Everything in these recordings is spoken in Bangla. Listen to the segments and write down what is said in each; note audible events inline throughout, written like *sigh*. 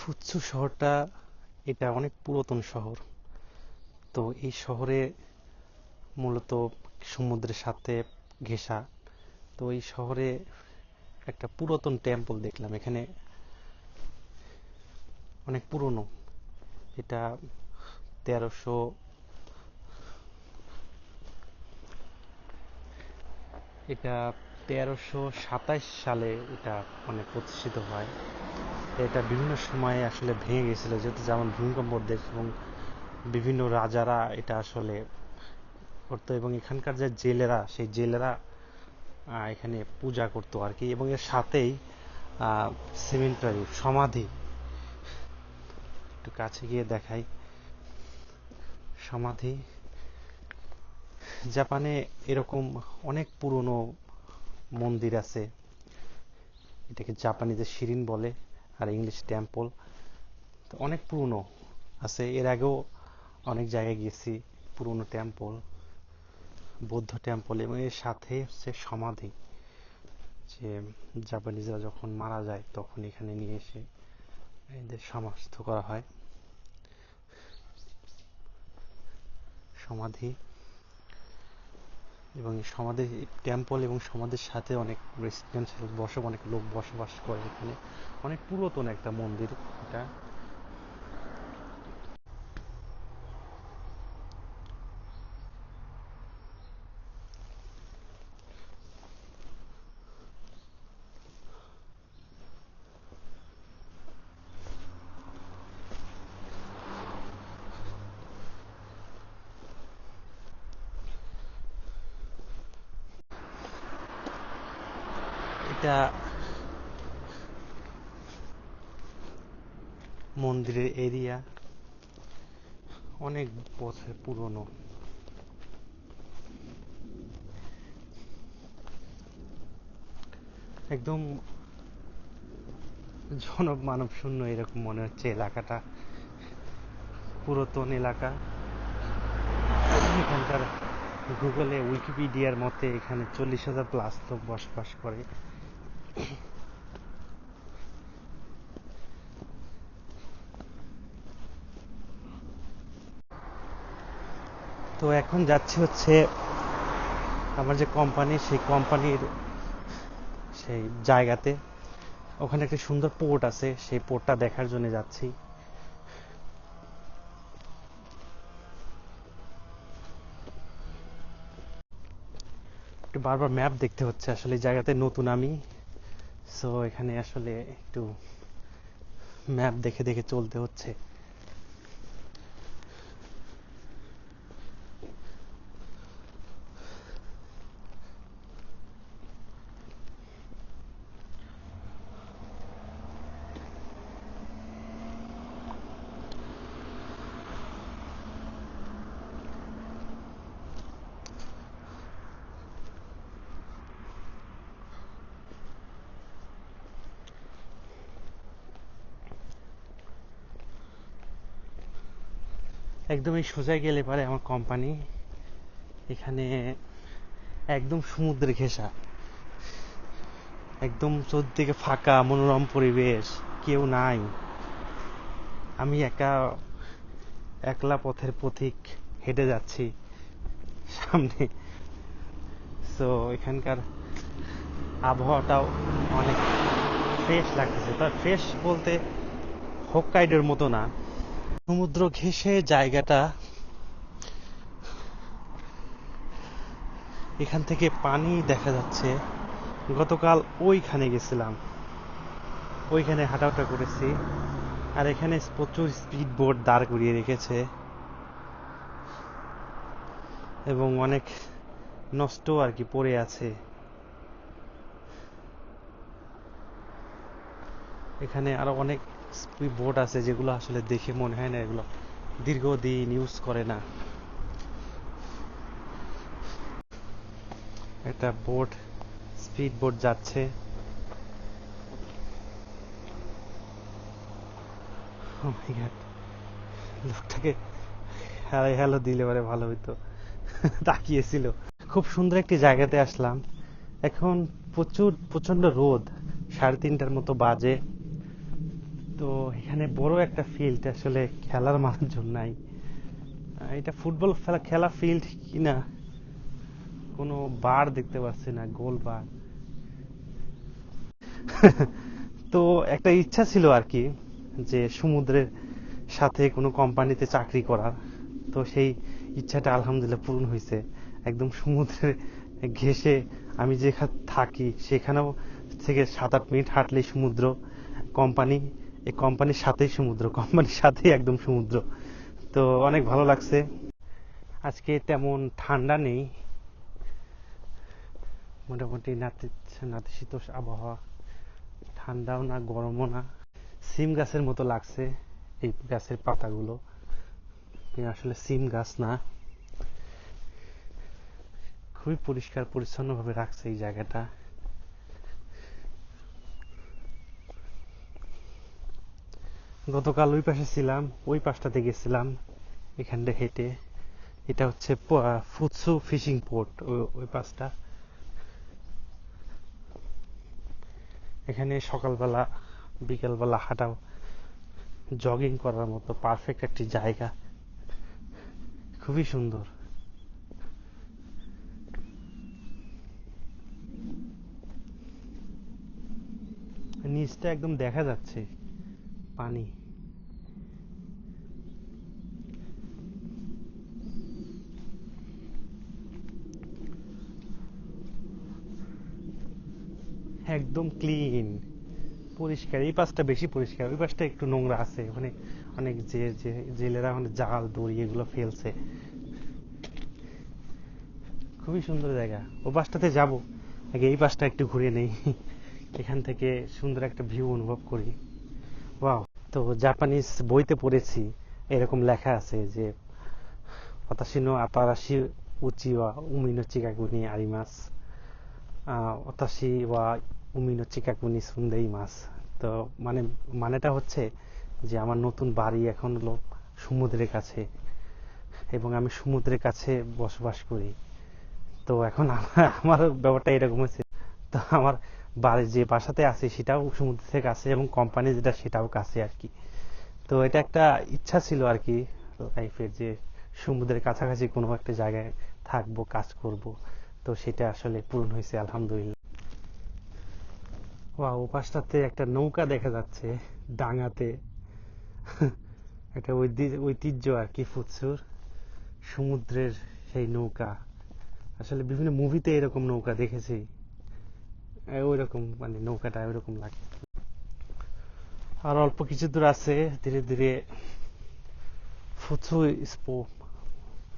ফুৎসু শহরটা এটা অনেক পুরাতন শহর। তো এই শহরে মূলত সমুদ্রের সাথে ঘেঁষা। তো এই শহরে একটা পুরাতন টেম্পল দেখলাম। এখানে অনেক পুরনো। এটা তেরোশো এটা তেরোশো সাতাশ সালে এটা মানে প্রতিষ্ঠিত হয়। এটা বিভিন্ন সময়ে আসলে ভেঙে গেছিল, যেহেতু যেমন ভূমিকম্প দেশ এবং বিভিন্ন রাজারা এটা আসলে করতো এবং এখানকার যে জেলেরা, সেই জেলেরা এখানে পূজা করতো আর কি এবং এর সাথেই সিমেন্টারি সমাধি। একটু কাছে গিয়ে দেখাই। সমাধি। জাপানে এরকম অনেক পুরনো মন্দির আছে, এটাকে জাপানিদের শিরিন বলে। আর ইংলিশ টেম্পল তো অনেক পুরনো আছে। এর আগেও অনেক জায়গায় গেছি, পুরনো টেম্পল বৌদ্ধ টেম্পল এবং এর সাথে হচ্ছে সমাধি। যে জাপানিজরা যখন মারা যায়, তখন এখানে নিয়ে এসে এদের সমাধিস্থ করা হয়। সমাধি এবং সমাধি টেম্পল এবং সমাধির সাথে অনেক রেসিডেন্সিয়াল বসে অনেক লোক বসবাস করে এখানে। অনেক পুরাতন একটা মন্দির এটা। মন্দিরের এরিয়া অনেক বছর পুরনো। একদম জনব মানব শূন্য এরকম মনে হচ্ছে এলাকাটা। পুরাতন এলাকা। এখানকার গুগলে উইকিপিডিয়ার মতে এখানে চল্লিশ হাজার প্লাস লোক বসবাস করে। তো এখন যাচ্ছি হচ্ছে আমার যে কোম্পানি সেই কোম্পানির সেই জায়গাতে। ওখানে একটা সুন্দর পোর্ট আছে, সেই পোর্টটা দেখার জন্য যাচ্ছি। একটু বারবার ম্যাপ দেখতে হচ্ছে, আসলে জায়গাতে নতুন আমি। সো এখানে আসলে একটু ম্যাপ দেখে দেখে চলতে হচ্ছে। একদমই সোজাই গেলে পারে আমার কোম্পানি এখানে একদম সমুদ্রে ঘেঁষা। একদম চোদ্দিকে ফাঁকা, মনোরম পরিবেশ, কেউ নাই। আমি একা, একলা পথের পথিক হেঁটে যাচ্ছি সামনে। তো এখানকার আবহাওয়াটাও অনেক ফ্রেশ লাগতেছে। তবে ফ্রেশ বলতে হোক্কাইডোর মতো না। সমুদ্র ঘেঁষে জায়গাটা এখান থেকে পানি দেখা যাচ্ছে। গতকাল ওইখানে গেছিলাম। ওইখানে হাঁটাহাঁটা করেছি। আর এখানে প্রচুর স্পিড বোট দাঁড় করিয়ে রেখেছে। এবং অনেক নষ্ট আর কি পড়ে আছে। এখানে আরও অনেক বোট আছে যেগুলো আসলে দেখে মনে হয় না, এগুলো দীর্ঘদিন ইউজ করে না। একটা বোট স্পিড বোট যাচ্ছে। Oh. লোকটাকে হাই হ্যালো দিলে পরে ভালো হইতো। তাকিয়েছিল। খুব সুন্দর একটি জায়গাতে আসলাম। এখন প্রচুর প্রচণ্ড রোদ, সাড়ে তিনটার মতো বাজে। তো এখানে বড় একটা ফিল্ড আসলে খেলার মানুষজন নাই। এটা ফুটবল খেলা ফিল্ড কিনা? কোনো বার দেখতে পাচ্ছি না গোল বার *laughs* তো একটা ইচ্ছা ছিল আর কি, যে সমুদ্রের সাথে কোনো কোম্পানিতে চাকরি করার। তো সেই ইচ্ছাটা আলহামদুলিল্লাহ পূরণ হয়েছে। একদম সমুদ্রে ঘেসে আমি যেখানে থাকি, সেখানেও থেকে সাত আট মিনিট হাঁটলেই সমুদ্র কোম্পানি এই কোম্পানির সাথেই সমুদ্র, কোম্পানির সাথেই একদম সমুদ্র। তো অনেক ভালো লাগছে। আজকে তেমন ঠান্ডা নেই। মোটামুটি নাতি নাতিশীতোষ আবহাওয়া। ঠান্ডাও না, গরমও না। সিম গাছের মতো লাগছে এই গাছের পাতাগুলো। আসলে সিম গাছ না। খুবই পরিষ্কার পরিচ্ছন্ন ভাবে রাখছে এই জায়গাটা। গতকাল ওই পাশে ছিলাম, ওই পাশটাতে গেছিলাম, এখানটা হেঁটে। এটা হচ্ছে ফুৎসু ফিশিং পোর্ট ওই পাশটা। এখানে সকালবেলা, বিকেলবেলা হাঁটাও জগিং করার মতো পারফেক্ট একটি জায়গা। খুবই সুন্দর। নিচটা একদম দেখা যাচ্ছে। পানি। একদম ক্লিন পরিষ্কার, এই পাশটা বেশি পরিষ্কার, ওই পাশটা একটু নোংরা আছে। ওখানে অনেক যে জেলেরা ওখানে জাল, দড়ি এগুলো ফেলছে। খুবই সুন্দর জায়গা। ও পাশটাতে যাব। আগে এই পাশটা একটু ঘুরে নেই। এখান থেকে সুন্দর একটা ভিউ অনুভব করি। ওয়াও তো জাপানিজ বইতে পড়েছি, এরকম লেখা আছে যে আতারাশি উচি ওয়া উমিনো ওয়া উমিনো মাস তো মানে মানেটা হচ্ছে যে, আমার নতুন বাড়ি এখন হলো সমুদ্রের কাছে এবং আমি সমুদ্রের কাছে বসবাস করি। তো এখন আমার ব্যাপারটা এরকম হয়েছে। তো আমার যে বাসাতে আছি সেটাও সমুদ্র থেকে কাছে এবং কোম্পানি যেটা সেটাও কাছে আর কি। তো এটা একটা ইচ্ছা ছিল আর কি লাইফের যে সমুদ্রের কাছাকাছি কোনো একটা জায়গায় থাকব, কাজ করব। তো সেটা আসলে পূরণ হয়েছে, আলহামদুলিল্লাহ। ওয়া ও পাশটাতে একটা নৌকা দেখা যাচ্ছে, ডাঙাতে। *laughs* একটা ঐতিহ্য আর কি ফুৎসুর সমুদ্রের সেই নৌকা। আসলে বিভিন্ন মুভিতে এরকম নৌকা দেখেছি। ওই রকম মানে নৌকাটা ওইরকম লাগে। আর অল্প কিছু দূর আছে, ধীরে ধীরে ফুৎসু স্পো-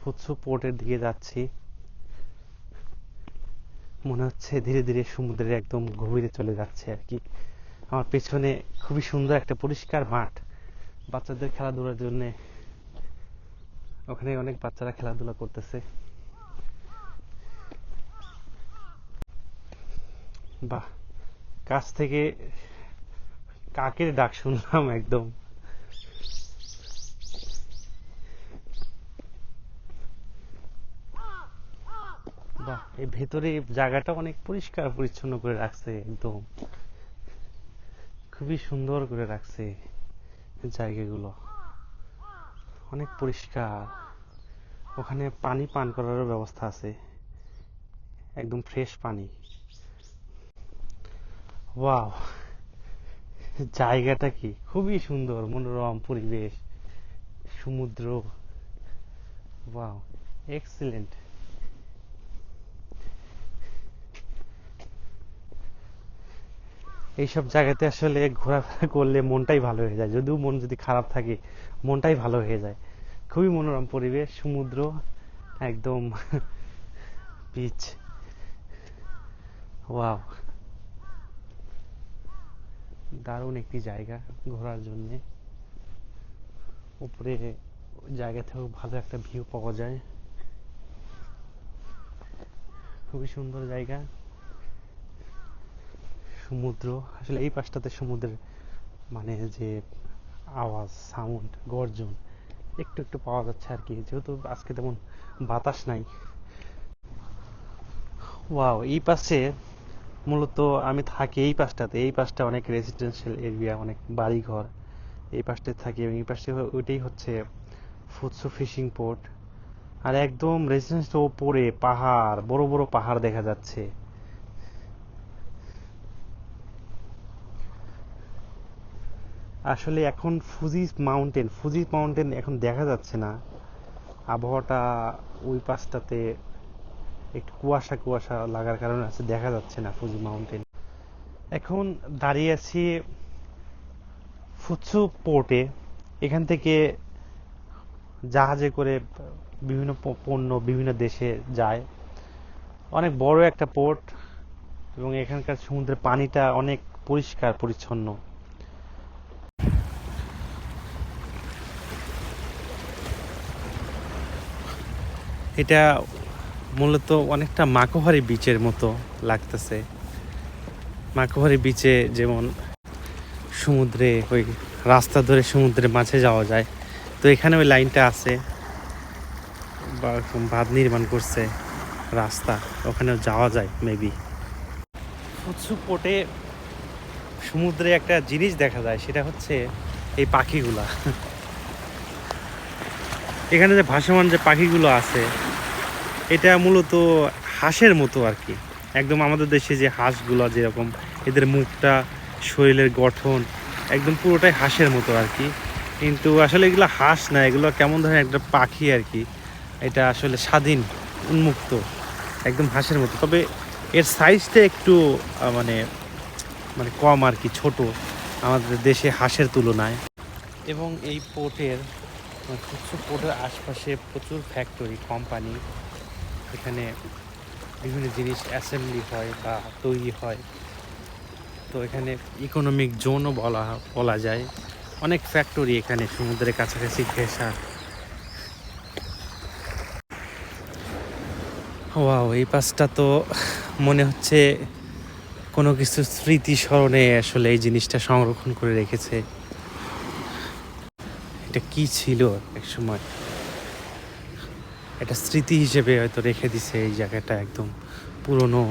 ফুৎসু পোর্টের দিকে যাচ্ছি। মনে হচ্ছে ধীরে ধীরে সমুদ্রের একদম গভীরে চলে যাচ্ছে আর কি। আমার পেছনে খুবই সুন্দর একটা পরিষ্কার মাঠ। বাচ্চাদের খেলাধুলার জন্য ওখানে অনেক বাচ্চারা খেলাধুলা করতেছে। বাহ, কাছ থেকে কাকের ডাক শুনলাম একদম। বাহ, এই ভেতরে জায়গাটা অনেক পরিষ্কার পরিচ্ছন্ন করে রাখছে একদম। খুবই সুন্দর করে রাখছে জায়গাগুলো। অনেক পরিষ্কার। ওখানে পানি পান করারও ব্যবস্থা আছে। একদম ফ্রেশ পানি। ওয়াও জায়গাটা কি? খুবই সুন্দর, মনোরম পরিবেশ, সমুদ্র। ওয়াও এক্সিলেন্ট এইসব জায়গাতে আসলে ঘোরাফেরা করলে মনটাই ভালো হয়ে যায়। যদিও মন যদি খারাপ থাকে, মনটাই ভালো হয়ে যায়। খুবই মনোরম পরিবেশ, সমুদ্র, একদম *laughs* বিচ ওয়াও দারুণ একটি জায়গা ঘোরার জন্য। উপরে জায়গা থেকেও ভালো একটা ভিউ পাওয়া যায়। খুবই সুন্দর জায়গা। সমুদ্র, আসলে এই পাশটাতে সমুদ্রের মানে যে আওয়াজ সাউন্ড গর্জন, একটু একটু পাওয়া যাচ্ছে আর কি। যেহেতু আজকে তেমন বাতাস নাই। ওয়াও এই পাশে মূলত আমি থাকি এই পাশটাতে, এই পাশটা অনেক রেসিডেন্সিয়াল এরিয়া অনেক বাড়িঘর। এই পাশটায় থাকি এবং এই পাশে ওইটাই হচ্ছে ফুৎসু ফিশিং পোর্ট আর একদম রেসিডেন্স ওপরে পাহাড়, বড় বড় পাহাড় দেখা যাচ্ছে। আসলে এখন ফুজি মাউন্টেন ফুজি মাউন্টেন এখন দেখা যাচ্ছে না। আবহাওয়াটা ওই পাশটাতে একটু কুয়াশা কুয়াশা লাগার কারণে আছে, দেখা যাচ্ছে না ফুজি মাউন্টেন এখন দাঁড়িয়ে আছি ফুৎসু পোর্টে এখান থেকে জাহাজে করে বিভিন্ন পণ্য বিভিন্ন দেশে যায়। অনেক বড় একটা পোর্ট এবং এখানকার সমুদ্রের পানিটা অনেক পরিষ্কার, পরিচ্ছন্ন। এটা মূলত অনেকটা মাকোহারি বিচের মতো লাগতেছে। মাকোহারি বিচে যেমন সমুদ্রে, ওই রাস্তা ধরে সমুদ্রের মাঝে যাওয়া যায়। তো এখানে ওই লাইনটা আছে, বা বাঁধ নির্মাণ করছে রাস্তা, ওখানেও যাওয়া যায় মেবি ফুৎসু পোর্টে সমুদ্রে একটা জিনিস দেখা যায়, সেটা হচ্ছে এই পাখিগুলা। এখানে যে ভাসমান যে পাখিগুলো আছে এটা মূলত হাঁসের মতো আর কি। একদম আমাদের দেশে যে হাঁসগুলো যেরকম, এদের মুখটা, শরীরের গঠন, একদম পুরোটাই হাঁসের মতো আর কি। কিন্তু আসলে এগুলো হাঁস না, এগুলো কেমন ধরনের একটা পাখি আর কি, এটা আসলে স্বাধীন, উন্মুক্ত, একদম হাঁসের মতো। তবে এর সাইজটা একটু মানে মানে কম আর কি, ছোট আমাদের দেশে হাঁসের তুলনায়। এবং এই পোর্টের প্রচুর পোর্টের আশপাশে প্রচুর ফ্যাক্টরি কোম্পানি এখানে বিভিন্ন জিনিস অ্যাসেম্বলি হয় বা তৈরি হয়। তো এখানে ইকোনমিক জোনও বলা বলা যায়। অনেক ফ্যাক্টরি এখানে, সমুদ্রের কাছাকাছি ঘেঁষা। ওয়াও এই পাশটা তো মনে হচ্ছে কোনো কিছু স্মৃতি স্মরণে আসলে এই জিনিসটা সংরক্ষণ করে রেখেছে। এটা কি ছিল এক সময় এটা স্মৃতি হিসেবে হয়তো রেখে দিছে এই জায়গাটা একদম পুরনো।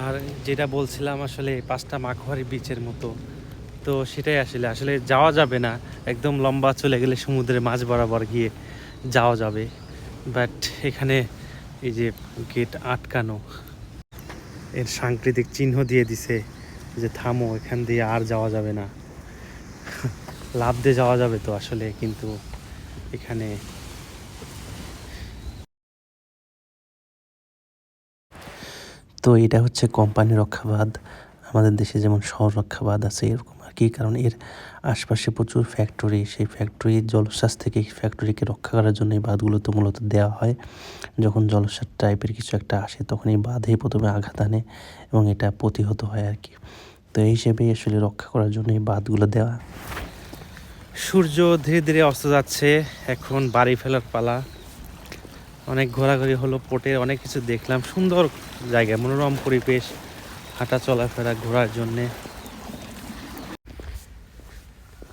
আর যেটা বলছিলাম আসলে পাঁচটা মাখোয়ারি বিচের মতো, তো সেটাই আসলে আসলে যাওয়া যাবে না। একদম লম্বা চলে গেলে সমুদ্রের মাঝ বরাবর গিয়ে যাওয়া যাবে। বাট এখানে এই যে গেট আটকানো, এর সাংকেতিক চিহ্ন দিয়ে দিছে যে থামো, এখান দিয়ে আর যাওয়া যাবে না। লাভ দিয়ে যাওয়া যাবে তো আসলে, কিন্তু এখানে তো এটা হচ্ছে কোম্পানি রক্ষাবাদ। আমাদের দেশে যেমন শহর রক্ষাবাদ আছে এরকম আর কি, কারণ এর আশপাশে প্রচুর ফ্যাক্টরি সেই ফ্যাক্টরি জলোচ্ছ্বাস থেকে ফ্যাক্টরিকে রক্ষা করার জন্য এই বাঁধগুলো তো মূলত দেওয়া হয়। যখন জলোচ্ছ্বাস টাইপের কিছু একটা আসে তখন এই বাঁধেই প্রথমে আঘাত আনে এবং এটা প্রতিহত হয় আর কি। তো এই হিসেবেই আসলে রক্ষা করার জন্য এই বাঁধগুলো দেওয়া। সূর্য ধীরে ধীরে অস্ত যাচ্ছে, এখন বাড়ি ফেলার পালা। অনেক ঘোরাঘুরি হলো পোর্টে অনেক কিছু দেখলাম, সুন্দর জায়গা, মনোরম পরিবেশ, হাঁটা চলাফেরা ঘোরার জন্যে।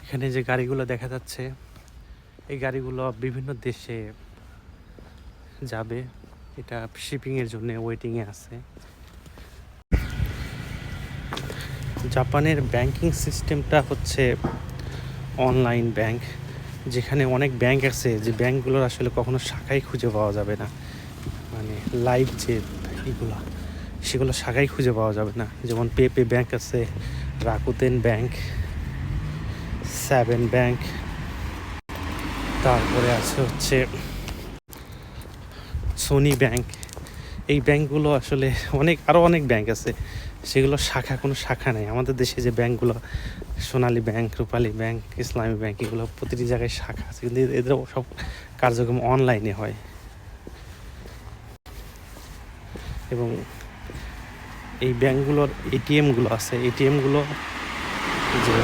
এখানে যে গাড়িগুলো দেখা যাচ্ছে, এই গাড়িগুলো বিভিন্ন দেশে যাবে। এটা শিপিংয়ের জন্য ওয়েটিংয়ে আছে। জাপানের ব্যাংকিং সিস্টেমটা হচ্ছে অনলাইন ব্যাংক, যেখানে অনেক ব্যাংক আছে যে ব্যাংকগুলোর আসলে কখনো শাখাই খুঁজে পাওয়া যাবে না। মানে লাইভ যে এগুলো, সেগুলো শাখাই খুঁজে পাওয়া যাবে না। যেমন পে পে ব্যাংক আছে, রাকুতেন ব্যাংক সেভেন ব্যাংক, তারপরে আছে হচ্ছে সোনি ব্যাংক। এই ব্যাংকগুলো আসলে অনেক আরও অনেক ব্যাংক আছে। সেগুলো শাখা, কোনো শাখা নেই। আমাদের দেশে যে ব্যাংকগুলো, Sonali bank, Rupali bank, Islami bank, এগুলো প্রতিটি জায়গায় শাখা আছে। কিন্তু এদের সব কার্যক্রম অনলাইনে হয়। এবং এই ব্যাংকগুলোর এটিএমগুলো আছে। এটিএমগুলো যে,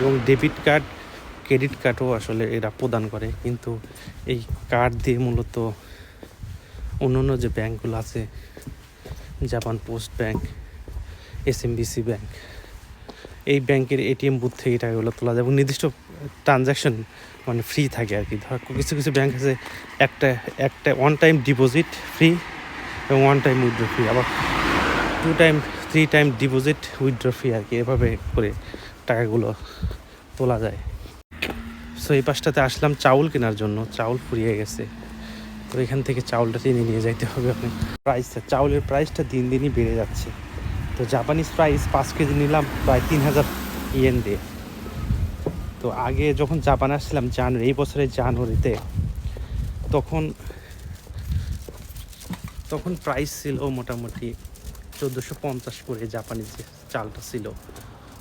এবং ডেবিট কার্ড ক্রেডিট কার্ডও আসলে এরা প্রদান করে। কিন্তু এই কার্ড দিয়ে মূলত অন্য অন্য যে ব্যাংকগুলো আছে Japan post bank SMBC bank এই ব্যাংকের এটিএম বুথ থেকে টাকাগুলো তোলা যায় এবং নির্দিষ্ট ট্রানজ্যাকশন মানে ফ্রি থাকে আর কি। ধর, কিছু কিছু ব্যাংক আছে, একটা একটা ওয়ান টাইম ডিপোজিট ফ্রি এবং ওয়ান টাইম উইথড্র ফ্রি আবার two time three time deposit withdraw free আর কি, এভাবে করে টাকাগুলো তোলা যায়। সো এই পাশটাতে আসলাম চাউল কেনার জন্য, চাউল ফুরিয়ে গেছে। তো এখান থেকে চাউলটা টেনে নিয়ে যাইতে হবে অনেক প্রাইসটা চাউলের প্রাইসটা দিন দিনই বেড়ে যাচ্ছে। তো জাপানিজ প্রাইস পাঁচ কেজি নিলাম, প্রায় তিন হাজার ইয়েন দিয়ে। তো আগে যখন জাপান আসছিলাম জানুয়ারি এই বছরের জানুয়ারিতে তখন তখন প্রাইস ছিল মোটামুটি চোদ্দোশো পঞ্চাশ করে জাপানিজ যে চালটা ছিল।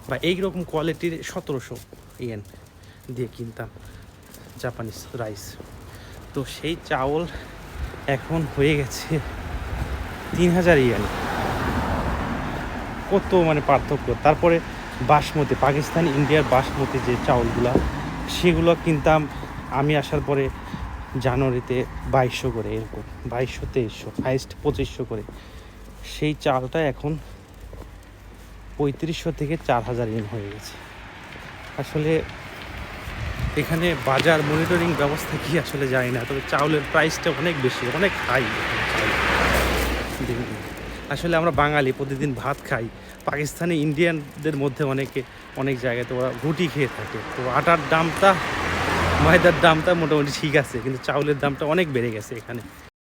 বা এইরকম কোয়ালিটির সতেরোশো ইয়েন দিয়ে কিনতাম জাপানিজ রাইস তো সেই চাউল এখন হয়ে গেছে তিন হাজার ইয়েন কত মানে পার্থক্য। তারপরে বাসমতি, পাকিস্তান, ইন্ডিয়ার বাসমতি যে চাউলগুলো, সেগুলো কিনতাম আমি আসার পরে জানুয়ারিতে বাইশশো করে এরকম, বাইশশো, তেইশশো হাইস্ট পঁচিশশো করে। সেই চালটা এখন পঁয়ত্রিশশো থেকে চার হাজার ইন হয়ে গেছে। আসলে এখানে বাজার মনিটরিং ব্যবস্থা কি আসলে জানি না, তবে চাউলের প্রাইসটা অনেক বেশি, অনেক হাই আসলে আমরা বাঙালি, প্রতিদিন ভাত খাই। পাকিস্তানি ইন্ডিয়ানদের মধ্যে অনেকে, অনেক জায়গায় তো ওরা রুটি খেয়ে থাকে। তো আটার দামটা, ময়দার দামটা মোটামুটি ঠিক আছে, কিন্তু চাউলের দামটা অনেক বেড়ে গেছে এখানে।